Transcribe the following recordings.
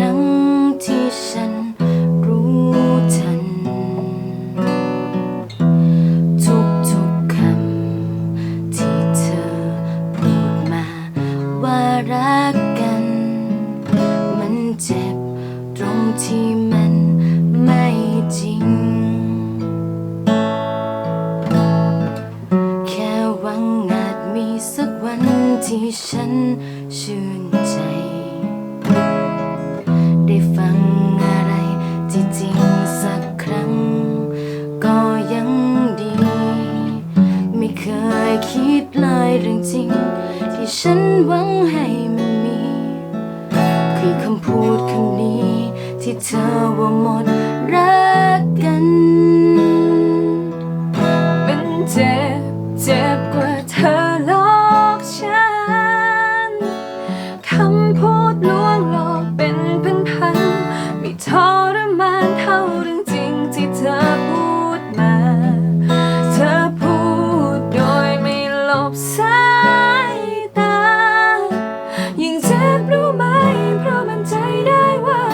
รั้งที่ฉันรู้ทัน ทุกทุกคำที่เธอพูดมาว่ารักกัน มันเจ็บตรงที่มันไม่จริง แค่หวังอาจมีสักวันที่ฉันชื่นใจ ได้ฟังอะไรที่จริงสักครั้ง ก็ยังดี ไม่เคยคิดเลยเรื่องจริง ที่ฉันหวังให้มันมี คือคำพูดคำนี้ ที่เธอว่าหมดรักกัน มันเจ็บเจ็บกว่า สายตา ยิ่งเจ็บรู้ไหม เพราะมันใจได้ว่า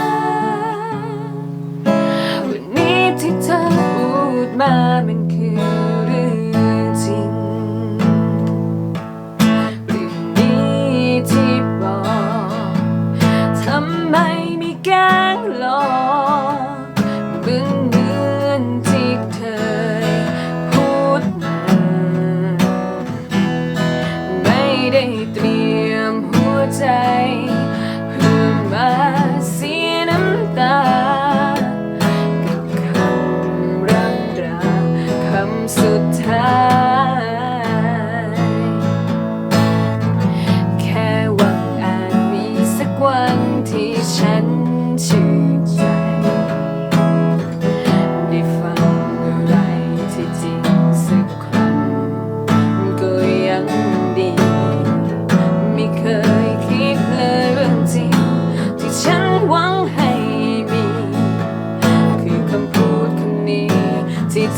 วันนี้ที่เธอพูดมามัน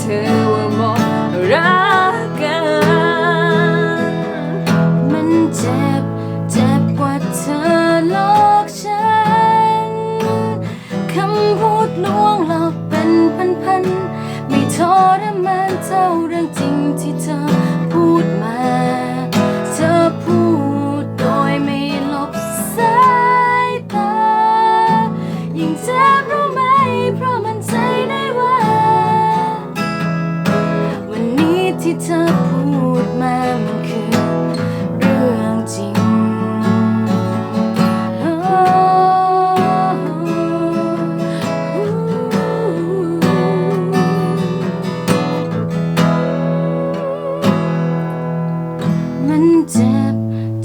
เธอว่าหมดรักกัน มันเจ็บ เจ็บกว่าเธอหลอกฉัน คำพูดลวงหลอกเป็นพันๆ ไม่ทรมานเท่าเรื่องจริงที่เธอ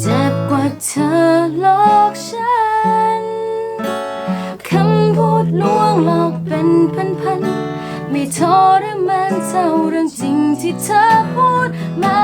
เจ็บกว่าเธอหลอกฉัน คำพูดลวงหลอกเป็นพันๆ ไม่ทรมานเท่าเรื่องจริงที่เธอพูดมา